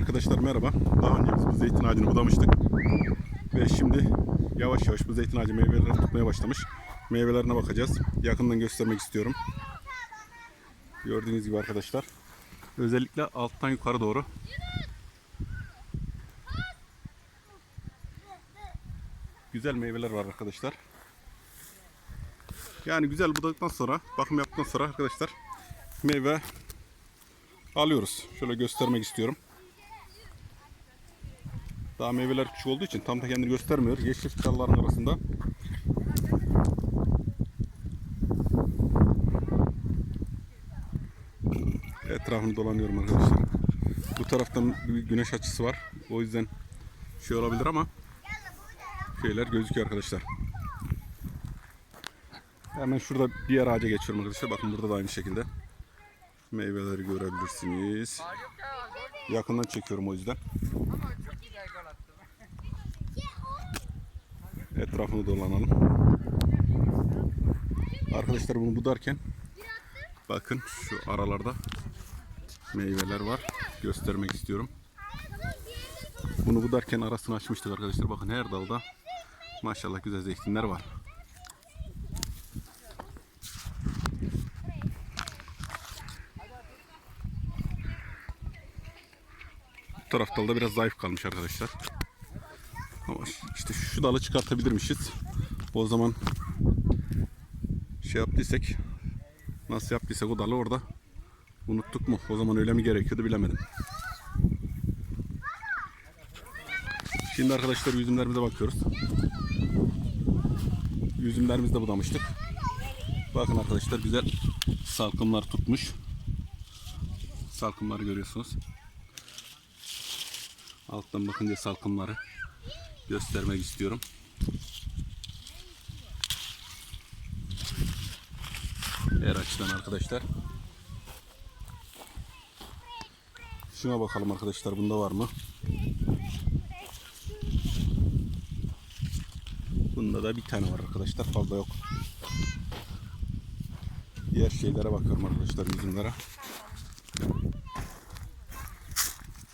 Arkadaşlar merhaba. Daha önce biz bu zeytin ağacını budamıştık. Ve şimdi yavaş yavaş bu zeytin ağacı meyveleri tutmaya başlamış. Meyvelerine bakacağız. Yakından göstermek istiyorum. Gördüğünüz gibi arkadaşlar. Özellikle alttan yukarı doğru. Güzel meyveler var arkadaşlar. Yani güzel budadıktan sonra, bakım yaptıktan sonra arkadaşlar meyve alıyoruz. Şöyle göstermek istiyorum. Daha meyveler küçük olduğu için tam da kendini göstermiyor. Yeşil çalıların arasında. Etrafını dolanıyorum arkadaşlar. Bu taraftan bir güneş açısı var. O yüzden şey olabilir ama şeyler gözüküyor arkadaşlar. Hemen şurada diğer ağaca geçiyorum arkadaşlar. Bakın burada da aynı şekilde meyveleri görebilirsiniz. Yakından çekiyorum o yüzden. Etrafını dolanalım. Arkadaşlar bunu budarken bakın şu aralarda meyveler var. Göstermek istiyorum. Bunu budarken arasını açmıştık arkadaşlar. Bakın her dalda maşallah güzel zeytinler var. Bu taraf dalda biraz zayıf kalmış arkadaşlar. Şu dalı çıkartabilirmişiz. O zaman şey yaptıysak nasıl yaptıysak o dalı orada unuttuk mu? O zaman öyle mi gerekiyordu bilemedim. Şimdi arkadaşlar üzümlerimize bakıyoruz. Üzümlerimizi de budamıştık. Bakın arkadaşlar güzel salkımlar tutmuş. Salkımları görüyorsunuz. Alttan bakınca salkımları göstermek istiyorum. Her açıdan arkadaşlar. Şuna bakalım arkadaşlar bunda var mı? Bunda da bir tane var arkadaşlar fazla yok. Diğer şeylere bakıyorum arkadaşlar üzümlere.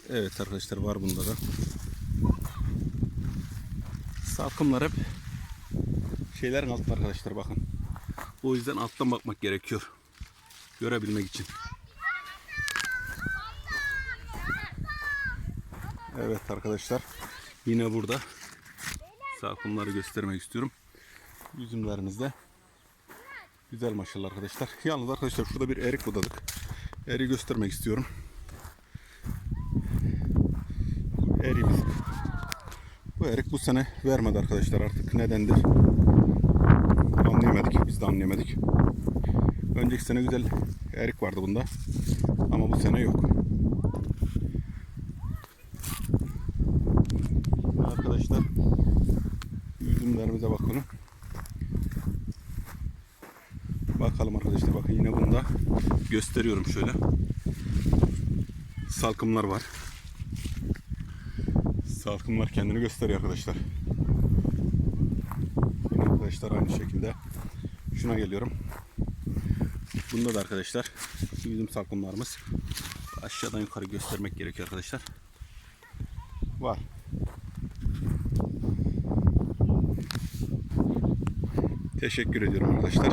Evet arkadaşlar var bunda da. Salkımlar hep şeylerin altında arkadaşlar bakın. O yüzden alttan bakmak gerekiyor. Görebilmek için. Evet arkadaşlar. Yine burada salkımları göstermek istiyorum. Üzümlerimizde güzel maşallah arkadaşlar. Yalnız arkadaşlar şurada bir erik budadık. Eriği göstermek istiyorum. Eriğimiz erik bu sene vermedi arkadaşlar artık nedendir anlayamadık biz de anlayamadık. Önceki sene güzel erik vardı bunda ama bu sene yok. Arkadaşlar üzümlerimize bakalım. Bakalım arkadaşlar bakın yine bunda gösteriyorum şöyle. Salkımlar var. Salkımlar kendini gösteriyor arkadaşlar. Yine arkadaşlar aynı şekilde şuna geliyorum. Bunda da arkadaşlar bizim salkımlarımız aşağıdan yukarı göstermek gerekiyor arkadaşlar. Var. Teşekkür ediyorum arkadaşlar.